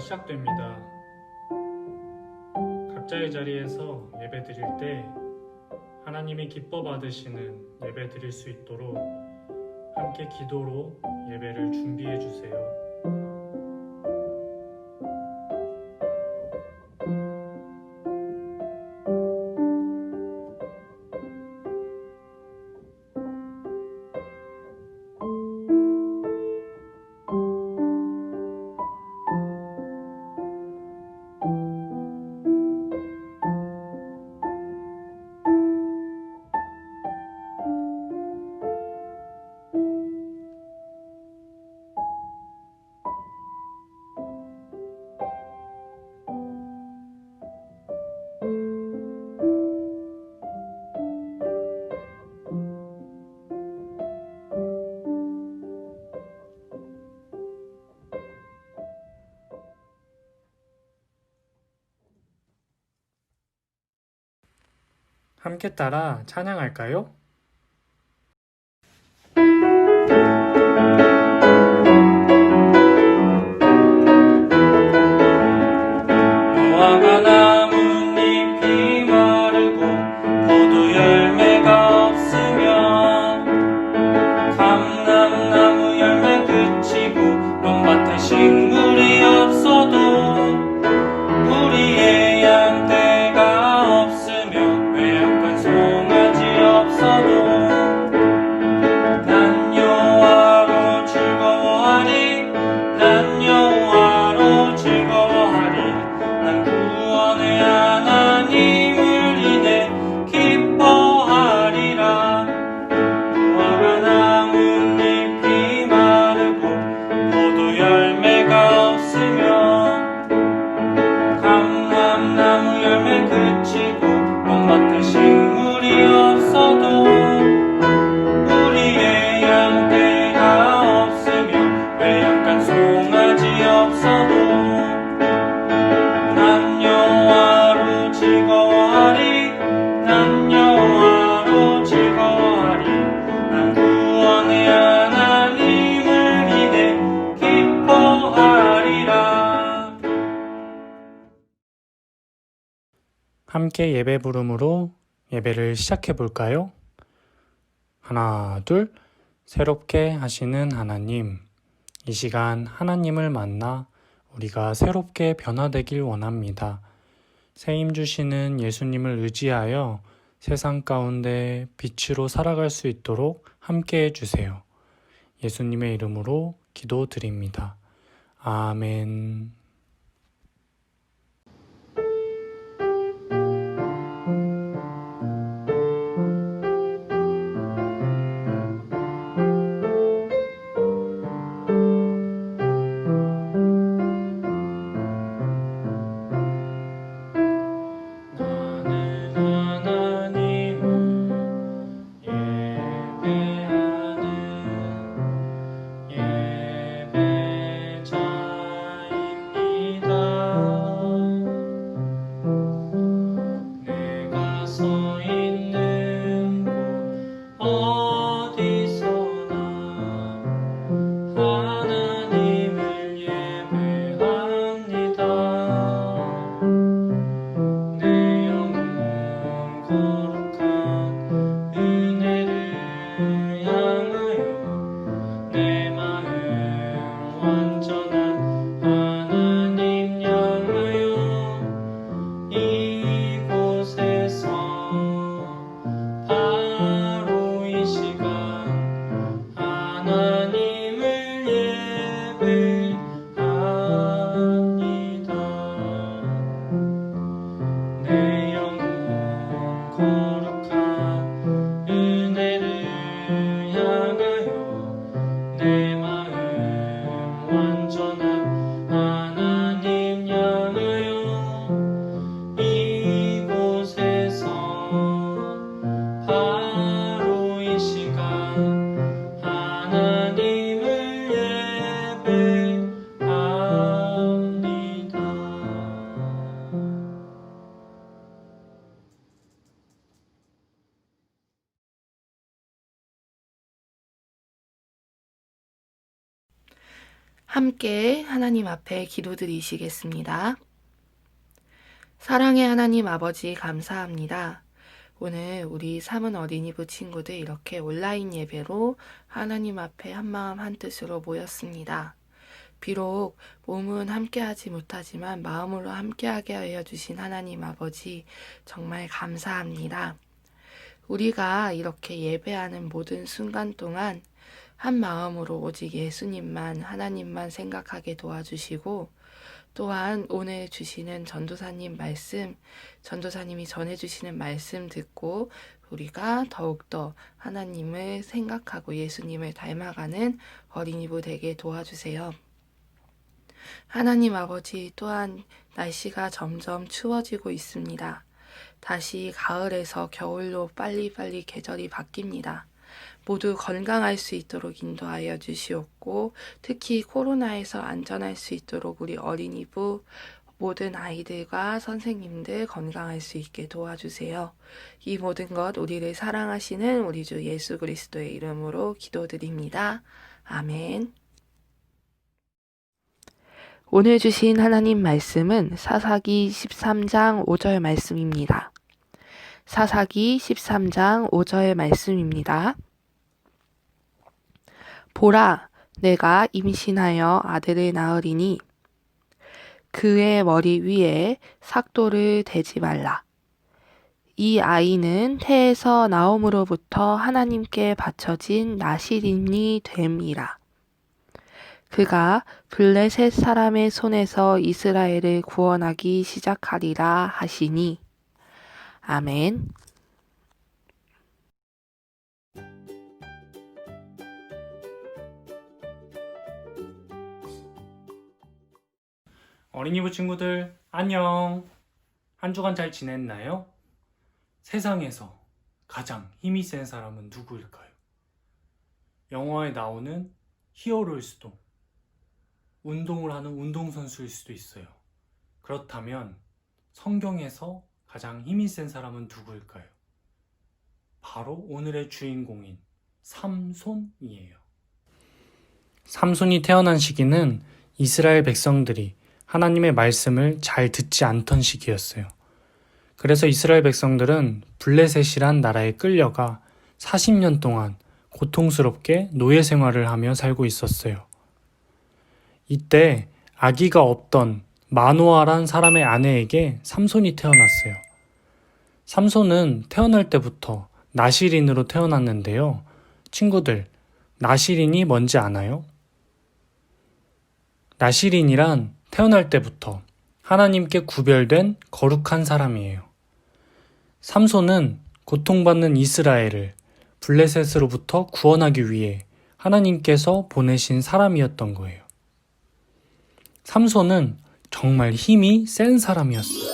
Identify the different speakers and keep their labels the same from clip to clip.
Speaker 1: 시작됩니다. 각자의 자리에서 예배 드릴 때 하나님이 기뻐 받으시는 예배 드릴 수 있도록 함께 기도로 예배를 준비해 주세요. 함께 따라 찬양할까요? 함께 예배 부름으로 예배를 시작해 볼까요? 하나, 둘, 새롭게 하시는 하나님. 이 시간 하나님을 만나 우리가 새롭게 변화되길 원합니다. 새임 주시는 예수님을 의지하여 세상 가운데 빛으로 살아갈 수 있도록 함께 해주세요. 예수님의 이름으로 기도드립니다. 아멘.
Speaker 2: 함께 하나님 앞에 기도드리시겠습니다. 사랑의 하나님 아버지 감사합니다. 오늘 우리 삼은 어린이부 친구들 이렇게 온라인 예배로 하나님 앞에 한마음 한뜻으로 모였습니다. 비록 몸은 함께하지 못하지만 마음으로 함께하게 하여 주신 하나님 아버지 정말 감사합니다. 우리가 이렇게 예배하는 모든 순간 동안 한 마음으로 오직 예수님만 하나님만 생각하게 도와주시고 또한 오늘 주시는 전도사님 말씀, 전도사님이 전해주시는 말씀 듣고 우리가 더욱더 하나님을 생각하고 예수님을 닮아가는 어린이부 되게 도와주세요. 하나님 아버지 또한 날씨가 점점 추워지고 있습니다. 다시 가을에서 겨울로 빨리빨리 계절이 바뀝니다. 모두 건강할 수 있도록 인도하여 주시옵고 특히 코로나에서 안전할 수 있도록 우리 어린이부 모든 아이들과 선생님들 건강할 수 있게 도와주세요. 이 모든 것 우리를 사랑하시는 우리 주 예수 그리스도의 이름으로 기도드립니다. 아멘. 오늘 주신 하나님 말씀은 사사기 13장 5절 말씀입니다. 사사기 13장 5절 말씀입니다. 보라, 내가 임신하여 아들을 낳으리니 그의 머리 위에 삭도를 대지 말라. 이 아이는 태에서 나옴으로부터 하나님께 바쳐진 나시린이 됨이라. 그가 블레셋 사람의 손에서 이스라엘을 구원하기 시작하리라 하시니. 아멘.
Speaker 3: 어린이부 친구들 안녕. 한 주간 잘 지냈나요? 세상에서 가장 힘이 센 사람은 누구일까요? 영화에 나오는 히어로일 수도, 운동을 하는 운동선수일 수도 있어요. 그렇다면 성경에서 가장 힘이 센 사람은 누구일까요? 바로 오늘의 주인공인 삼손이에요. 삼손이 태어난 시기는 이스라엘 백성들이 하나님의 말씀을 잘 듣지 않던 시기였어요. 그래서 이스라엘 백성들은 블레셋이란 나라에 끌려가 40년 동안 고통스럽게 노예 생활을 하며 살고 있었어요. 이때 아기가 없던 마노아란 사람의 아내에게 삼손이 태어났어요. 삼손은 태어날 때부터 나시린으로 태어났는데요. 친구들, 나시린이 뭔지 아나요? 나시린이란 태어날 때부터 하나님께 구별된 거룩한 사람이에요. 삼손은 고통받는 이스라엘을 블레셋으로부터 구원하기 위해 하나님께서 보내신 사람이었던 거예요. 삼손은 정말 힘이 센 사람이었어요.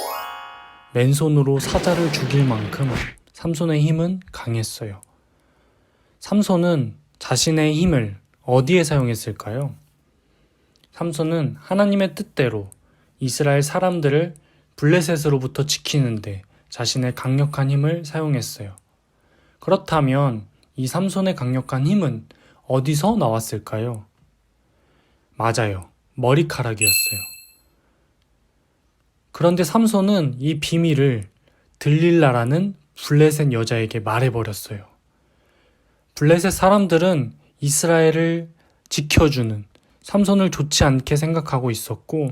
Speaker 3: 맨손으로 사자를 죽일 만큼 삼손의 힘은 강했어요. 삼손은 자신의 힘을 어디에 사용했을까요? 삼손은 하나님의 뜻대로 이스라엘 사람들을 블레셋으로부터 지키는데 자신의 강력한 힘을 사용했어요. 그렇다면 이 삼손의 강력한 힘은 어디서 나왔을까요? 맞아요. 머리카락이었어요. 그런데 삼손은 이 비밀을 들릴라라는 블레셋 여자에게 말해버렸어요. 블레셋 사람들은 이스라엘을 지켜주는 삼손을 좋지 않게 생각하고 있었고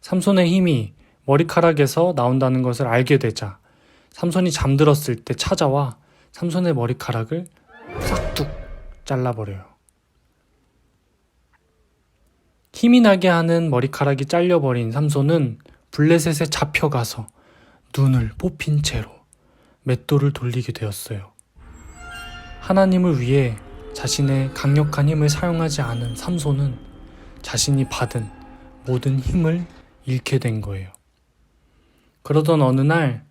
Speaker 3: 삼손의 힘이 머리카락에서 나온다는 것을 알게 되자 삼손이 잠들었을 때 찾아와 삼손의 머리카락을 싹둑 잘라버려요. 힘이 나게 하는 머리카락이 잘려버린 삼손은 블레셋에 잡혀가서 눈을 뽑힌 채로 맷돌을 돌리게 되었어요. 하나님을 위해 자신의 강력한 힘을 사용하지 않은 삼손은 자신이 받은 모든 힘을 잃게 된 거예요. 그러던 어느 날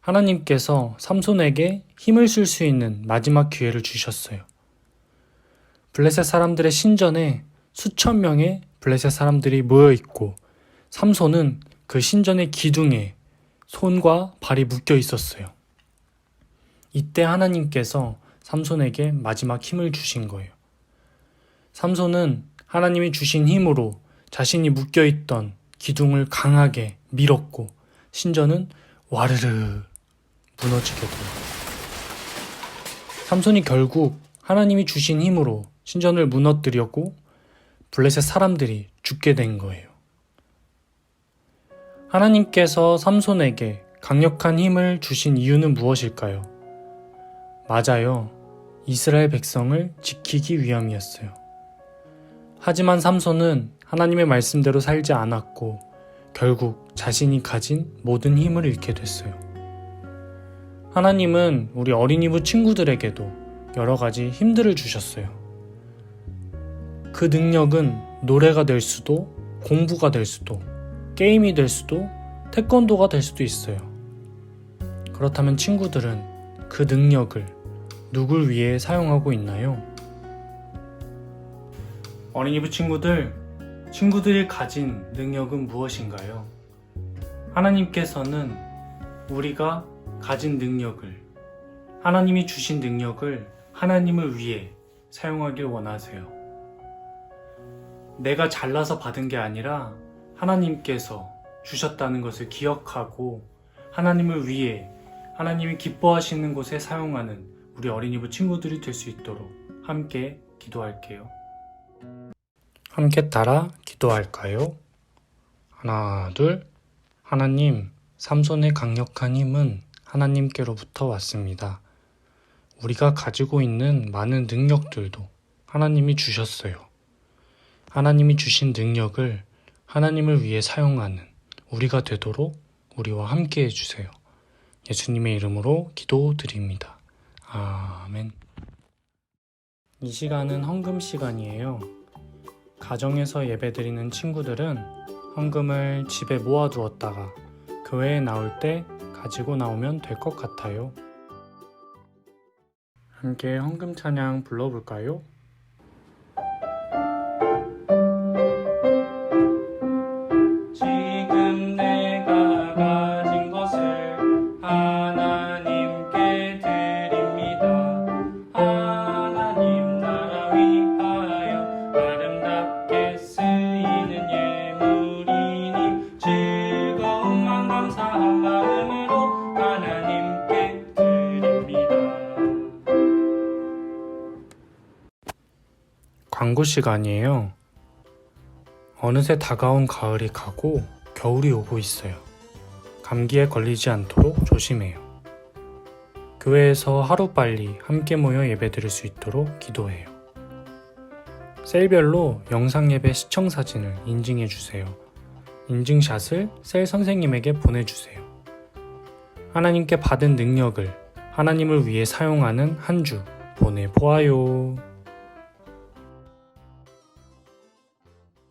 Speaker 3: 하나님께서 삼손에게 힘을 쓸 수 있는 마지막 기회를 주셨어요. 블레셋 사람들의 신전에 수천 명의 블레셋 사람들이 모여 있고 삼손은 그 신전의 기둥에 손과 발이 묶여 있었어요. 이때 하나님께서 삼손에게 마지막 힘을 주신 거예요. 삼손은 하나님이 주신 힘으로 자신이 묶여있던 기둥을 강하게 밀었고 신전은 와르르 무너지게 돼요. 삼손이 결국 하나님이 주신 힘으로 신전을 무너뜨렸고 블레셋 사람들이 죽게 된 거예요. 하나님께서 삼손에게 강력한 힘을 주신 이유는 무엇일까요? 맞아요. 이스라엘 백성을 지키기 위함이었어요. 하지만 삼손은 하나님의 말씀대로 살지 않았고 결국 자신이 가진 모든 힘을 잃게 됐어요. 하나님은 우리 어린이부 친구들에게도 여러 가지 힘들을 주셨어요. 그 능력은 노래가 될 수도, 공부가 될 수도, 게임이 될 수도, 태권도가 될 수도 있어요. 그렇다면 친구들은 그 능력을 누굴 위해 사용하고 있나요? 어린이부 친구들, 친구들이 가진 능력은 무엇인가요? 하나님께서는 우리가 가진 능력을, 하나님이 주신 능력을 하나님을 위해 사용하길 원하세요. 내가 잘나서 받은 게 아니라 하나님께서 주셨다는 것을 기억하고 하나님을 위해 하나님이 기뻐하시는 곳에 사용하는 우리 어린이부 친구들이 될 수 있도록 함께 기도할게요. 함께 따라 기도할까요? 하나, 둘. 하나님, 삼손의 강력한 힘은 하나님께로부터 왔습니다. 우리가 가지고 있는 많은 능력들도 하나님이 주셨어요. 하나님이 주신 능력을 하나님을 위해 사용하는 우리가 되도록 우리와 함께 해주세요. 예수님의 이름으로 기도드립니다. 아멘. 이 시간은 헌금 시간이에요. 가정에서 예배드리는 친구들은 헌금을 집에 모아두었다가 교회에 나올 때 가지고 나오면 될 것 같아요. 함께 헌금 찬양 불러볼까요? 광고 시간이에요. 어느새 다가온 가을이 가고 겨울이 오고 있어요. 감기에 걸리지 않도록 조심해요. 교회에서 하루빨리 함께 모여 예배 드릴 수 있도록 기도해요. 셀별로 영상 예배 시청 사진을 인증해 주세요. 인증샷을 셀 선생님에게 보내주세요. 하나님께 받은 능력을 하나님을 위해 사용하는 한 주 보내보아요.